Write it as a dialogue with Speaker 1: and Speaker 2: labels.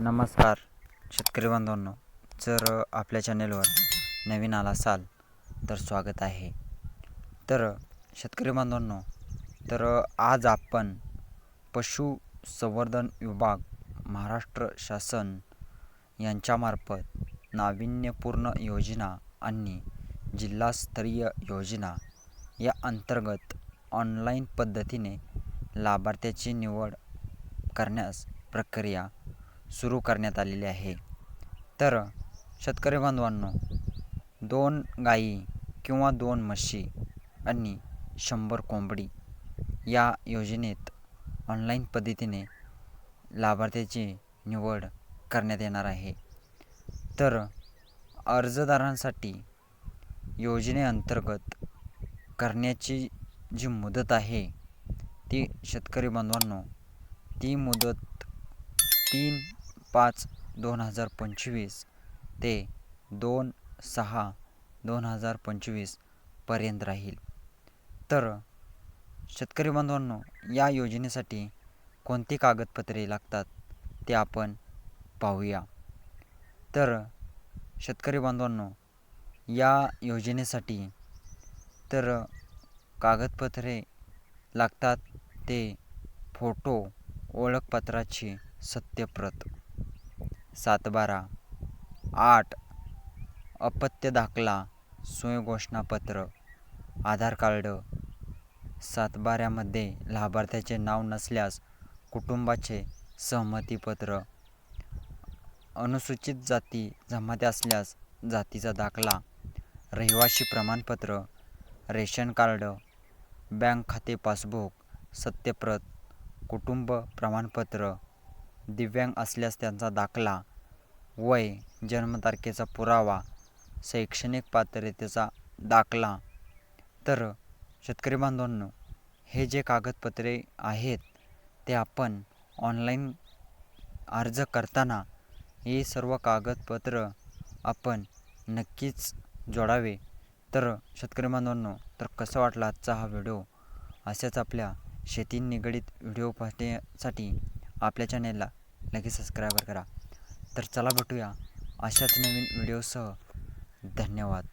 Speaker 1: नमस्कार शेतकरी बांधवांनो जर आपल्या चॅनेलवर नवीन आला असाल तर स्वागत आहे. तर शेतकरी बांधवांनो तर आज आपण पशुसंवर्धन विभाग महाराष्ट्र शासन यांच्यामार्फत नाविन्यपूर्ण योजना आणि जिल्हास्तरीय योजना या अंतर्गत ऑनलाईन पद्धतीने लाभार्थ्याची निवड करण्यास प्रक्रिया सुरू करण्यात आलेली आहे. तर शेतकरी बांधवांनो दोन गाई किंवा दोन म्हशी आणि शंभर कोंबडी या योजनेत ऑनलाईन पद्धतीने लाभार्थ्याची निवड करण्यात येणार आहे. तर अर्जदारांसाठी योजनेअंतर्गत करण्याची जी मुदत आहे ती शेतकरी बांधवांनो ती मुदत तीन पाच दोन हजार पंचवीस ते दोन सहा दोन हजार पंचवीसपर्यंत राहील. तर शेतकरी बांधवांनो या योजनेसाठी कोणती कागदपत्रे लागतात ते आपण पाहूया. तर शेतकरी बांधवांनो या योजनेसाठी तर कागदपत्रे लागतात ते फोटो ओळखपत्राची सत्यप्रत. सातबारा. आठ. अपत्य दाखला स्वयंघोषणापत्र आधार कार्ड. सातबाऱ्यामध्ये लाभार्थ्याचे नाव नसल्यास कुटुंबाचे सहमतीपत्र. अनुसूचित जाती जमाती असल्यास जातीचा दाखला रहिवाशी प्रमाणपत्र रेशन कार्ड बँक खाते पासबुक सत्यप्रत कुटुंब प्रमाणपत्र. दिव्यांग असल्यास त्यांचा दाखला वय जन्मतारखेचा पुरावा शैक्षणिक पात्रतेचा दाखला. तर शेतकरी बांधवांनो हे जे कागदपत्रे आहेत ते आपण ऑनलाईन अर्ज करताना हे सर्व कागदपत्र आपण नक्कीच जोडावे. तर शेतकरी बांधवांनो तर कसं वाटला आजचा हा व्हिडिओ? अशाच आपल्या शेती निगडीत व्हिडिओ पाहण्यासाठी आपल्या चॅनेलला लगेच सबस्क्राईबर करा. तर चला भेटूया अशाच नवीन व्हिडिओसह. धन्यवाद.